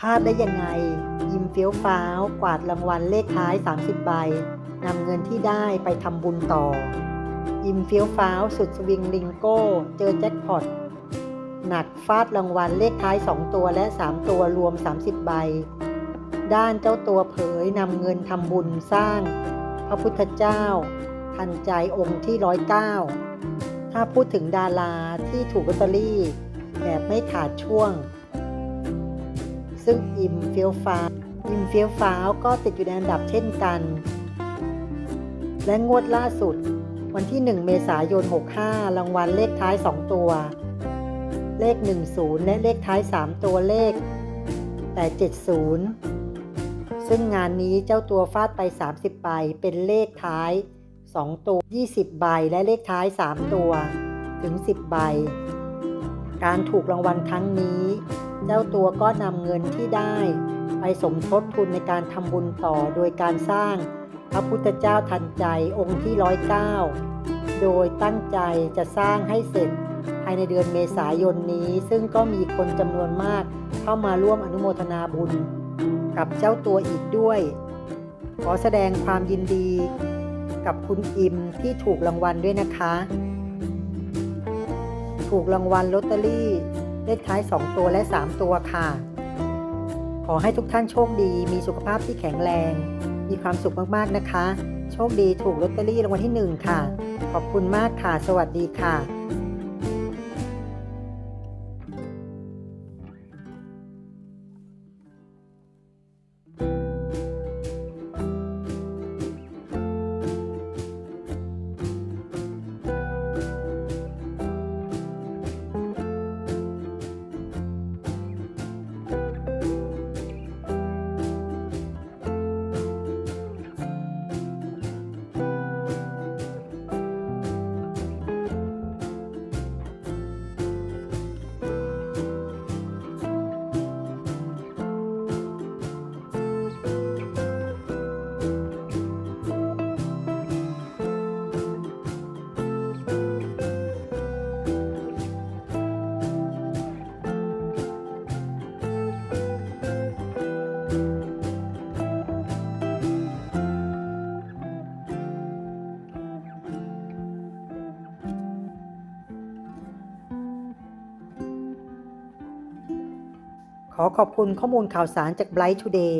พลาดได้ยังไง ยิมเฟี้ยวฟ้าว กวาดรางวัลเลขท้าย 30 ใบนำเงินที่ได้ไปทำบุญต่อ ยิมเฟี้ยวฟ้าว สุดสวิงลิงโก้ เจอแจ็คพอตหนักฟาดรางวัลเลขท้าย 2 ตัวและ 3 ตัวรวม 30 ใบ ด้านเจ้าตัวเผยนำเงินทำบุญสร้าง พระพุทธเจ้า ทันใจองค์ที่ร้อยเก้าถ้าพูดถึงดาราที่ถูกลอตเตอรี่ แบบไม่ขาดช่วง ซึ่งอิมเฟียวฟ้าอิมเฟียวฟ้าวก็ติดอยู่ในอันดับเช่นกัน และงวดล่าสุด วันที่ 1 เมษายน 65 รางวัลเลขท้าย 2 ตัว เลข 10 และเลขท้าย 3 ตัวเลข 870 ซึ่งงานนี้เจ้าตัวฟาดไป 30 ใบ เป็นเลขท้าย 2 ตัว 20 ใบ และเลขท้าย 3 ตัว ถึง 10 ใบ การถูกรางวัลครั้งนี้ เจ้าตัวก็นำเงินที่ได้ ไปสมทบทุนในการทำบุญต่อโดยการสร้างพระพุทธเจ้าทันใจองค์ที่ร้อยเก้าโดยตั้งใจจะสร้างให้เสร็จภายในเดือนเมษายนนี้ ซึ่งก็มีคนจำนวนมากเข้ามาร่วมอนุโมทนาบุญ กับเจ้าตัวอีกด้วย ขอแสดงความยินดี กับคุณอิมที่ถูกรางวัลด้วยนะคะ ถูกรางวัลลอตเตอรี่ เลขท้าย 2 ตัวและ 3 ตัวค่ะ ขอให้ทุกท่านโชคดี มีสุขภาพที่แข็งแรง มีความสุขมากๆนะคะ โชคดีถูกลอตเตอรี่รางวัลที่ 1 ค่ะ ขอบคุณมากค่ะ สวัสดีค่ะ ขอขอบคุณข้อมูลข่าวสารจาก Bright Today